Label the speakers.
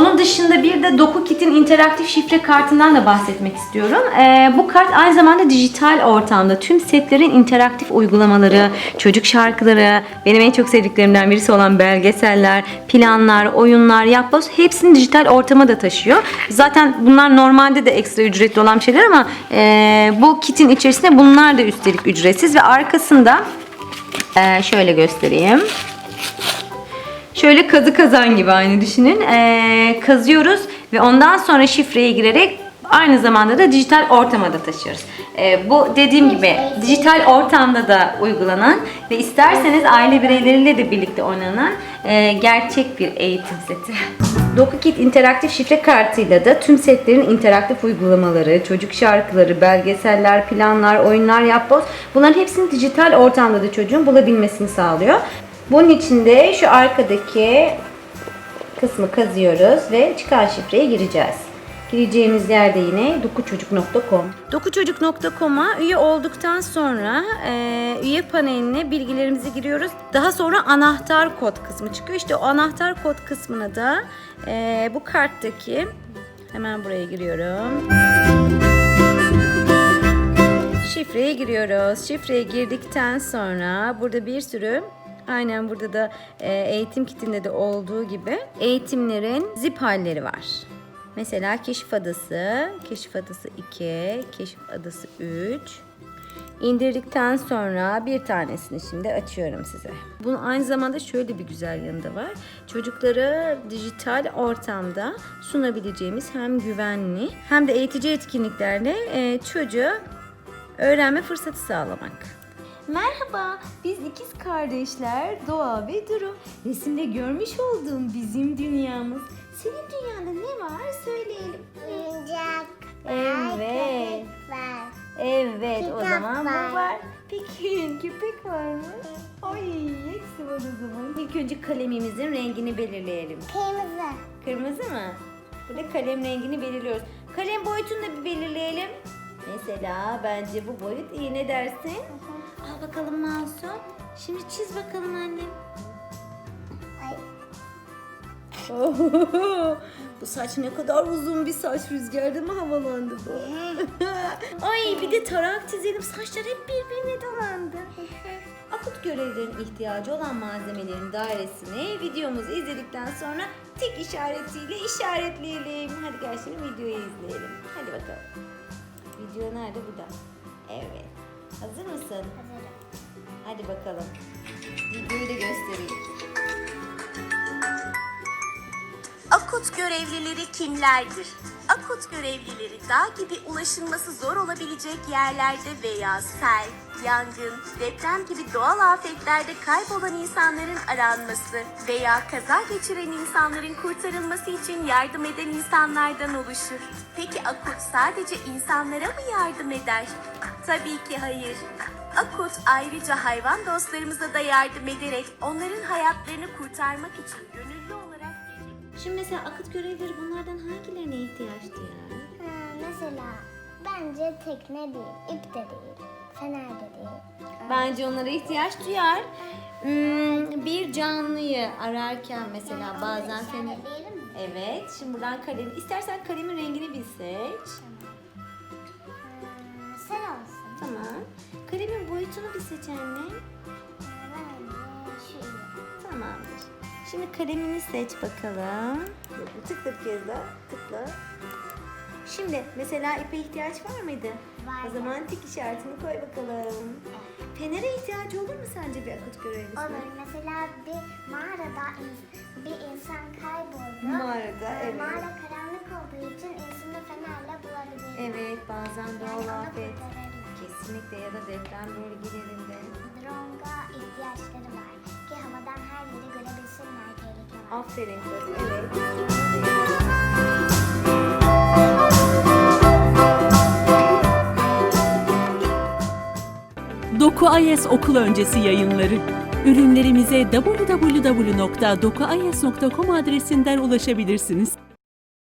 Speaker 1: Onun dışında bir de DokuKit'in interaktif şifre kartından da bahsetmek istiyorum. Ee, bu kart aynı zamanda dijital ortamda tüm setlerin interaktif uygulamaları, çocuk şarkıları, benim en çok sevdiklerimden birisi olan belgeseller, planlar, oyunlar, yapboz hepsini dijital ortama da taşıyor. Zaten bunlar normalde de ekstra ücretli olan şeyler ama e, bu kitin içerisinde bunlar da üstelik ücretsiz ve arkasında e, şöyle göstereyim. Şöyle kazı kazan gibi aynı düşünün. Ee, kazıyoruz ve ondan sonra şifreye girerek aynı zamanda da dijital ortama da taşıyoruz. Ee, bu dediğim gibi dijital ortamda da uygulanan ve isterseniz aile bireyleriyle de birlikte oynanan e, gerçek bir eğitim seti. DokuKit interaktif şifre kartıyla da tüm setlerin interaktif uygulamaları, çocuk şarkıları, belgeseller, planlar, oyunlar, yapboz bunların hepsini dijital ortamda da çocuğun bulabilmesini sağlıyor. Bunun için de şu arkadaki kısmı kazıyoruz ve çıkan şifreye gireceğiz. Gireceğimiz yerde yine dokuçocuk.com. Dokuçocuk.com'a üye olduktan sonra e, üye paneline bilgilerimizi giriyoruz. Daha sonra anahtar kod kısmı çıkıyor. İşte o anahtar kod kısmına da e, bu karttaki hemen buraya giriyorum. Şifreye giriyoruz. Şifreye girdikten sonra burada bir sürü aynen burada da e, eğitim kitinde de olduğu gibi eğitimlerin zip halleri var. Mesela keşif adası, keşif adası 2, keşif adası 3. İndirdikten sonra bir tanesini şimdi açıyorum size. Bunun aynı zamanda şöyle bir güzel yanı da var. Çocuklara dijital ortamda sunabileceğimiz hem güvenli hem de eğitici etkinliklerle e, çocuğa öğrenme fırsatı sağlamak. Merhaba, biz ikiz kardeşler Doğa ve Duru. Resimde görmüş olduğum bizim dünyamız. Senin dünyanda ne var söyleyelim.
Speaker 2: Oyuncak
Speaker 1: Evet.
Speaker 2: var.
Speaker 1: Evet, o
Speaker 2: Kitap
Speaker 1: zaman
Speaker 2: var.
Speaker 1: bu var. Peki, köpek var mı? Ay, hepsi var o zaman. İlk önce kalemimizin rengini belirleyelim.
Speaker 2: Kırmızı.
Speaker 1: Kırmızı mı? Burada kalem rengini belirliyoruz. Kalem boyutunu da bir belirleyelim. Mesela bence bu boyut iyi ne dersin? Al bakalım Masum. Şimdi çiz bakalım annem.
Speaker 2: Ay.
Speaker 1: bu saç ne kadar uzun bir saç rüzgarda mı havalandı bu? Ay bir de tarak çizelim. Saçlar hep birbirine dolandı. Akut görevlerin ihtiyacı olan malzemelerin dairesini videomuzu izledikten sonra tik işaretiyle işaretleyelim. Hadi gel şimdi videoyu izleyelim. Hadi bakalım. Video nerede? Burada. Evet. Hazır mısın?
Speaker 2: Hazırım.
Speaker 1: Hadi bakalım. Videoyu da göstereyim.
Speaker 3: Akut görevlileri kimlerdir? Akut görevlileri dağ gibi ulaşılması zor olabilecek yerlerde veya sel, yangın, deprem gibi doğal afetlerde kaybolan insanların aranması veya kaza geçiren insanların kurtarılması için yardım eden insanlardan oluşur. Peki Akut sadece insanlara mı yardım eder? Tabii ki hayır. Akut ayrıca hayvan dostlarımıza da yardım ederek onların hayatlarını kurtarmak için gönüllü olarak
Speaker 1: Şimdi mesela akıt görevleri bunlardan hangilerine ihtiyaç duyar?
Speaker 2: Ha, mesela bence tekne değil, ip de değil, fener de değil.
Speaker 1: Bence onlara ihtiyaç duyar. Hmm, bir canlıyı ararken mesela bazen fener...
Speaker 2: İşaretleyelim mi?
Speaker 1: Evet, şimdi buradan kalem... İstersen kalemin rengini bir seç. Boyutunu bir seç anne. Tamamdır. Şimdi kalemini seç bakalım. Tıkla bir kez daha. Tıkla. Şimdi mesela ipe ihtiyaç var mıydı?
Speaker 2: Var.
Speaker 1: O zaman tik işaretini koy bakalım. Fenere ihtiyacı olur mu sence bir akut görevlisine?
Speaker 2: Olur. Mesela bir mağarada bir insan kayboldu.
Speaker 1: Mağarada,
Speaker 2: Ee,
Speaker 1: evet.
Speaker 2: Mağara karanlık olduğu için insanı fenerle bulabilir.
Speaker 1: Evet bazen doğal
Speaker 2: Yani
Speaker 1: afet. Kesinlikle ya da deprem bölgelerinde.
Speaker 2: Drone'a ihtiyaçları var ki havadan her yeri görebilsinler tehlike var.
Speaker 1: Aferin kız. Evet.
Speaker 4: Doku IS okul öncesi yayınları. Ürünlerimize www.dokuayes.com adresinden ulaşabilirsiniz.